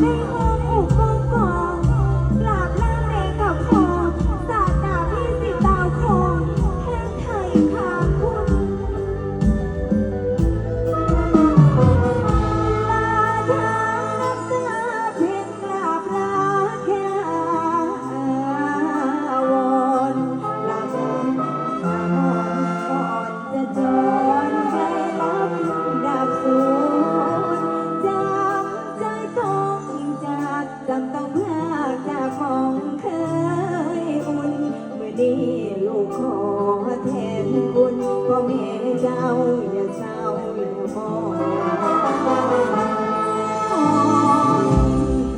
ให้ความอบอุ่น แม่เจ้าอย่าเจ้าอย่าพ่อ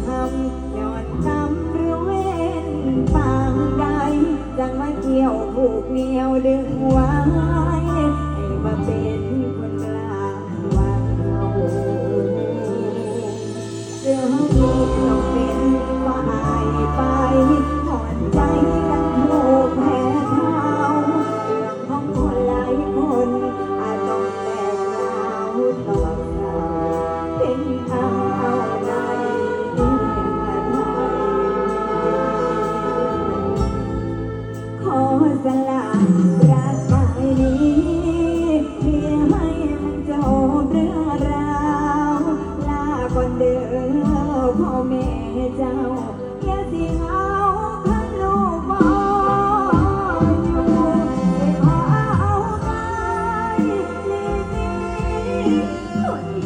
ทำยอดทำหรือเว้นปางใดดังมาเกี่ยวผูกเหนียวดึงไวให้มาเป็น 土地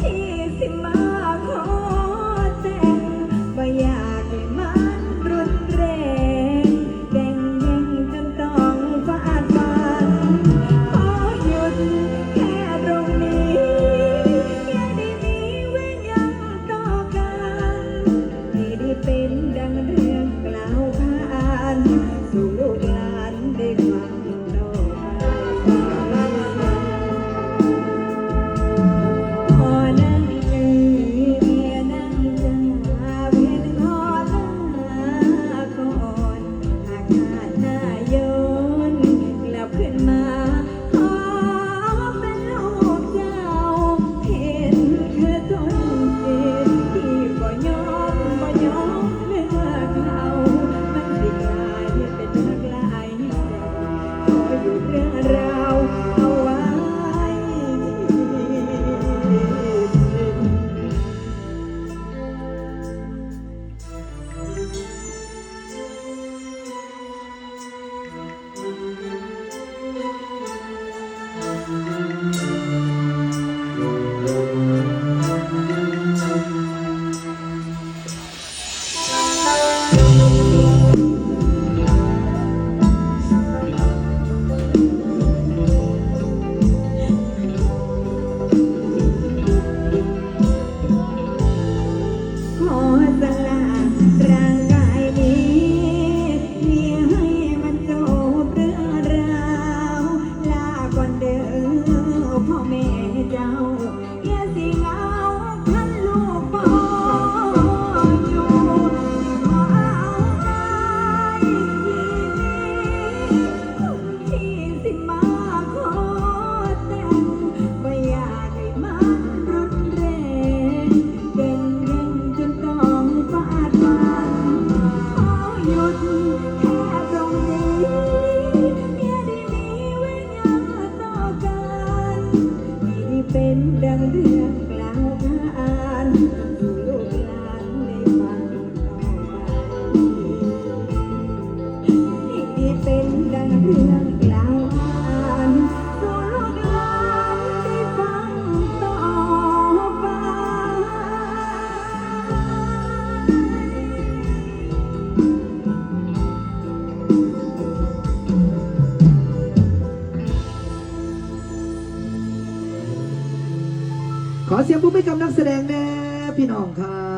ojos de la yeah. ขอเสียงปุ๊บให้กับนักแสดงแน่พี่น้องครับ